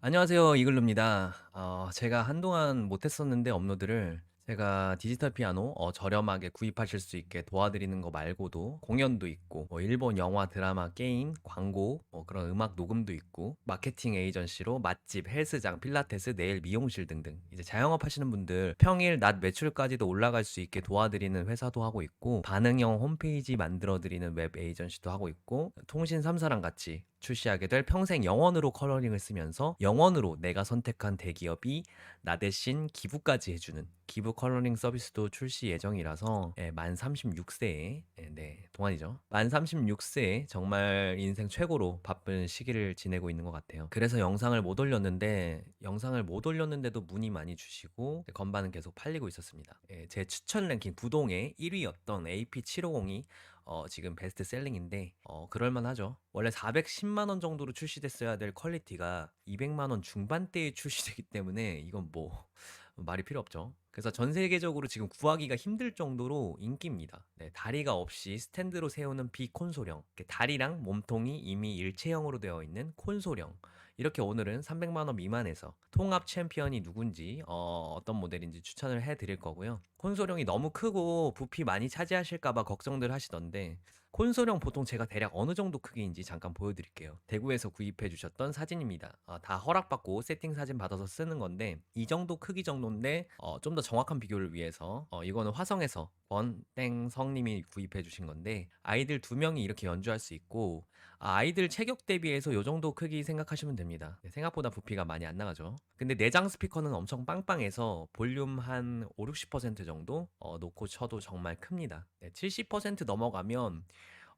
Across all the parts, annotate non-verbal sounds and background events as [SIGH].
안녕하세요. 이글루입니다. 어, 제가 한동안 못했었는데 업로드를 제가 디지털 피아노 어, 저렴하게 구입하실 수 있게 도와드리는 거 말고도 공연도 있고 뭐 일본 영화, 드라마, 게임, 광고, 뭐 그런 음악 녹음도 있고 마케팅 에이전시로 맛집, 헬스장, 필라테스, 네일, 미용실 등등 이제 자영업 하시는 분들 평일 낮 매출까지도 올라갈 수 있게 도와드리는 회사도 하고 있고 반응형 홈페이지 만들어 드리는 웹 에이전시도 하고 있고 통신 3사랑 같이 출시하게 될 평생 영원으로 컬러링을 쓰면서 영원으로 내가 선택한 대기업이 나 대신 기부까지 해주는 기부 컬러링 서비스도 출시 예정이라서 예, 만 36세에 예, 네 동안이죠. 만 36세에 정말 인생 최고로 바쁜 시기를 지내고 있는 것 같아요. 그래서 영상을 못 올렸는데 영상을 못 올렸는데도 문의 많이 주시고 건반은 계속 팔리고 있었습니다. 예, 제 추천 랭킹 부동의 1위였던 AP750이 어, 지금 베스트 셀링인데 어, 그럴만하죠. 원래 410만 원 정도로 출시됐어야 될 퀄리티가 200만 원 중반대에 [LAUGHS] 출시되기 때문에 이건 뭐 [LAUGHS] 말이 필요 없죠. 그래서 전 세계적으로 지금 구하기가 힘들 정도로 인기입니다. 네, 다리가 없이 스탠드로 세우는 비콘솔형. 다리랑 몸통이 이미 일체형으로 되어 있는 콘솔형. 이렇게 오늘은 300만 원 미만에서 통합 챔피언이 누군지 어, 어떤 모델인지 추천을 해드릴 거고요. 콘솔형이 너무 크고 부피 많이 차지하실까봐 걱정들 하시던데 콘솔형 보통 제가 대략 어느 정도 크기인지 잠깐 보여드릴게요. 대구에서 구입해 주셨던 사진입니다. 아, 다 허락받고 세팅 사진 받아서 쓰는 건데 이 정도 크기 정도인데 어, 좀 더 정확한 비교를 위해서 어, 이거는 화성에서 권땡성님이 구입해 주신 건데 아이들 두 명이 이렇게 연주할 수 있고 아, 아이들 체격 대비해서 요 정도 크기 생각하시면 됩니다. 네, 생각보다 부피가 많이 안 나가죠. 근데 내장 스피커는 엄청 빵빵해서 볼륨 한 5, 60% 정도 어, 놓고 쳐도 정말 큽니다. 네, 70% 넘어가면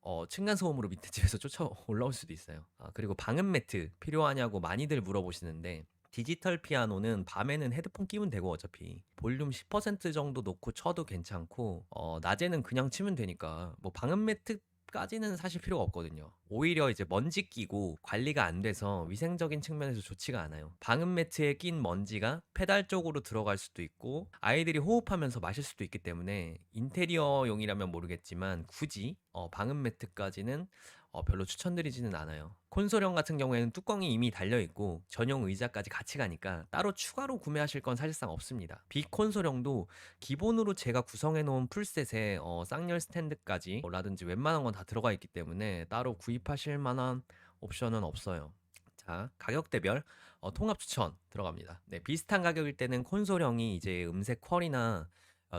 어, 층간소음으로 밑에 [LAUGHS] 집에서 쫓아 올라올 수도 있어요. 아, 그리고 방음 매트 필요하냐고 많이들 물어보시는데 디지털 피아노는 밤에는 헤드폰 끼면 되고 어차피 볼륨 10% 정도 놓고 쳐도 괜찮고 어, 낮에는 그냥 치면 되니까 뭐 방음 매트 까지는 사실 필요가 없거든요. 오히려 이제 먼지 끼고 관리가 안 돼서 위생적인 측면에서 좋지가 않아요. 방음 매트에 낀 먼지가 페달 쪽으로 들어갈 수도 있고 아이들이 호흡하면서 마실 수도 있기 때문에 인테리어용이라면 모르겠지만 굳이 어, 방음 매트까지는 어, 별로 추천드리지는 않아요. 콘솔형 같은 경우에는 뚜껑이 이미 달려있고 전용 의자까지 같이 가니까 따로 추가로 구매하실 건 사실상 없습니다. 비콘솔형도 기본으로 제가 구성해 놓은 풀셋에 어, 쌍열 스탠드까지 라든지 웬만한 건 다 들어가 있기 때문에 따로 구입하실 만한 옵션은 없어요. 자, 가격대별 어, 통합 추천 들어갑니다. 네, 비슷한 가격일 때는 콘솔형이 이제 음색 퀄이나 어,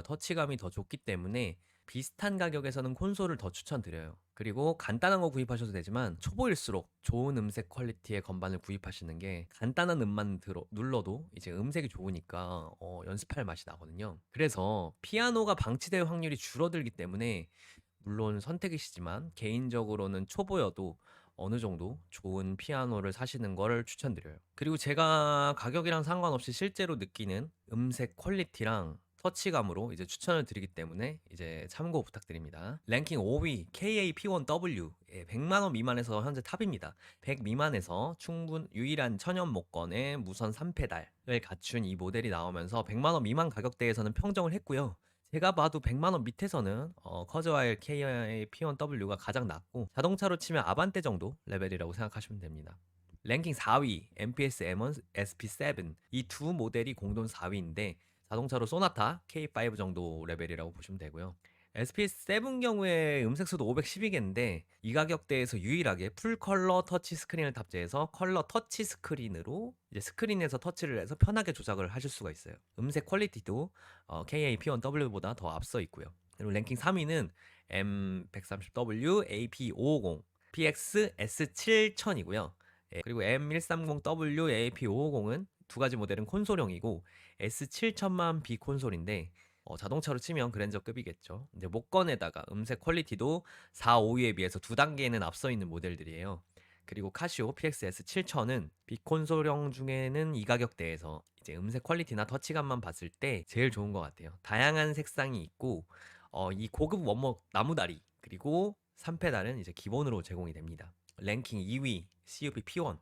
터치감이 더 좋기 때문에 비슷한 가격에서는 콘솔을 더 추천드려요. 그리고 간단한 거 구입하셔도 되지만 초보일수록 좋은 음색 퀄리티의 건반을 구입하시는 게 간단한 음만 들어, 눌러도 이제 음색이 좋으니까 어, 연습할 맛이 나거든요. 그래서 피아노가 방치될 확률이 줄어들기 때문에 물론 선택이시지만 개인적으로는 초보여도 어느 정도 좋은 피아노를 사시는 거를 추천드려요. 그리고 제가 가격이랑 상관없이 실제로 느끼는 음색 퀄리티랑 터치감으로 이제 추천을 드리기 때문에 이제 참고 부탁드립니다. 랭킹 5위 KA-P1W 예, 100만 원 미만에서 현재 탑입니다. 100 미만에서 충분 유일한 천연 목건의 무선 3페달을 갖춘 이 모델이 나오면서 100만 원 미만 가격대에서는 평정을 했고요. 제가 봐도 100만 원 밑에서는 어, 커즈와일 KA-P1W가 가장 낮고 자동차로 치면 아반떼 정도 레벨이라고 생각하시면 됩니다. 랭킹 4위 MPS M1 SP7 이 두 모델이 공동 4위인데 자동차로 소나타 K5 정도 레벨이라고 보시면 되고요. SPS7 경우에 음색수도 512개인데 이 가격대에서 유일하게 풀 컬러 터치 스크린을 탑재해서 컬러 터치 스크린으로 이제 스크린에서 터치를 해서 편하게 조작을 하실 수가 있어요. 음색 퀄리티도 어, KA-P1W보다 더 앞서 있고요. 그리고 랭킹 3위는 M130W AP550 PX S7000이고요. 예, 그리고 M130W AP550은 두 가지 모델은 콘솔형이고 S7000만 비콘솔인데 어, 자동차로 치면 그랜저급이겠죠. 근데 목건에다가 음색 퀄리티도 4, 5위에 비해서 두 단계는 앞서 있는 모델들이에요. 그리고 카시오 PXS 7000은 비콘솔형 중에는 이 가격대에서 이제 음색 퀄리티나 터치감만 봤을 때 제일 좋은 것 같아요. 다양한 색상이 있고 어, 이 고급 원목 나무다리 그리고 3페달은 이제 기본으로 제공이 됩니다. 랭킹 2위 CUP P1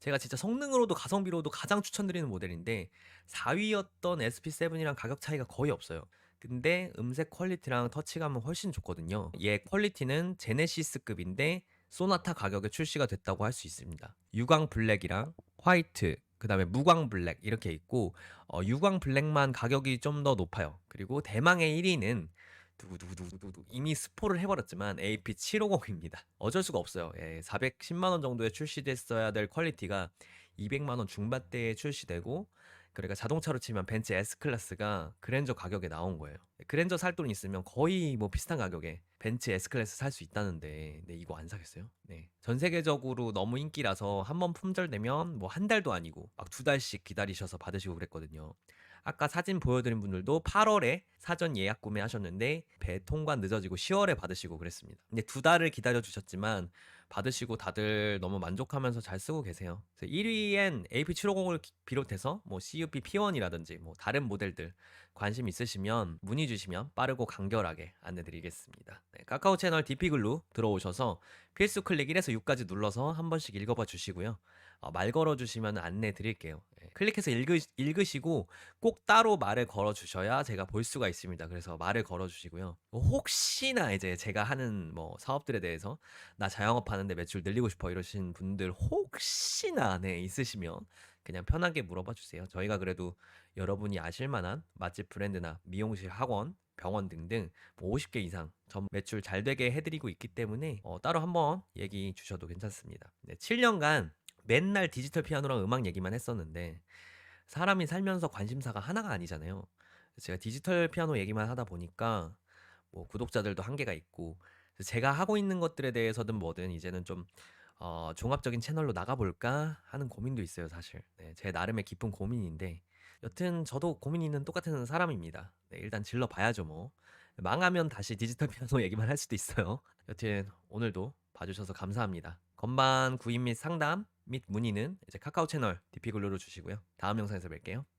제가 진짜 성능으로도 가성비로도 가장 추천드리는 모델인데 4위였던 SP7이랑 가격 차이가 거의 없어요. 근데 음색 퀄리티랑 터치감은 훨씬 좋거든요. 얘 퀄리티는 제네시스급인데 소나타 가격에 출시가 됐다고 할 수 있습니다. 유광 블랙이랑 화이트 그 다음에 무광 블랙 이렇게 있고 어 유광 블랙만 가격이 좀 더 높아요. 그리고 대망의 1 위는 두구두구두구두구 이미 스포를 해 버렸지만 AP750입니다. 어쩔 수가 없어요. 예 410만 원 정도에 출시됐어야 될 퀄리티가 200만 원 중반대에 출시되고 그러니까 자동차로 치면 벤츠 S클래스가 그랜저 가격에 나온 거예요. 그랜저 살 돈 있으면 거의 뭐 비슷한 가격에 벤츠 S클래스 살 수 있다는데 네 이거 안 사겠어요? 네. 전 세계적으로 너무 인기라서 한 번 품절되면 뭐 한 달도 아니고 막 두 달씩 기다리셔서 받으시고 그랬거든요. 아까 사진 보여드린 분들도 8월에 사전 예약 구매하셨는데 배 통관 늦어지고 10월에 받으시고 그랬습니다. 근데 두 달을 기다려 주셨지만 받으시고 다들 너무 만족하면서 잘 쓰고 계세요. 1위엔 AP750을 비롯해서 뭐 CUP P1이라든지 뭐 다른 모델들 관심 있으시면 문의 주시면 빠르고 간결하게 안내드리겠습니다. 네, 카카오 채널 DP글루 들어오셔서 필수 클릭 1에서 6까지 눌러서 한 번씩 읽어봐 주시고요. 어, 말 걸어 주시면 안내 드릴게요. 네, 클릭해서 읽으, 읽으시고 꼭 따로 말을 걸어 주셔야 제가 볼 수가 있습니다. 그래서 말을 걸어 주시고요. 뭐 혹시나 이제 제가 하는 뭐 사업들에 대해서 나 자영업 하는 데 매출 늘리고 싶어 이러신 분들 혹시나 네 있으시면 그냥 편하게 물어봐 주세요. 저희가 그래도 여러분이 아실 만한 맛집 브랜드나 미용실 학원 병원 등등 뭐 50개 이상 전 매출 잘 되게 해드리고 있기 때문에 어, 따로 한번 얘기 주셔도 괜찮습니다. 네, 7년간 맨날 디지털 피아노랑 음악 얘기만 했었는데 사람이 살면서 관심사가 하나가 아니잖아요. 제가 디지털 피아노 얘기만 하다 보니까 뭐 구독자들도 한계가 있고 제가 하고 있는 것들에 대해서든 뭐든 이제는 좀 어, 종합적인 채널로 나가볼까 하는 고민도 있어요, 사실. 네, 제 나름의 깊은 고민인데 여튼 저도 고민 있는 똑같은 사람입니다. 네, 일단 질러 봐야죠, 뭐. 망하면 다시 디지털 피아노 [LAUGHS] 얘기만 할 수도 있어요. 여튼 오늘도 봐주셔서 감사합니다. 건반 구입 및 상담 및 문의는 이제 카카오 채널 디피글루로 주시고요. 다음 영상에서 뵐게요.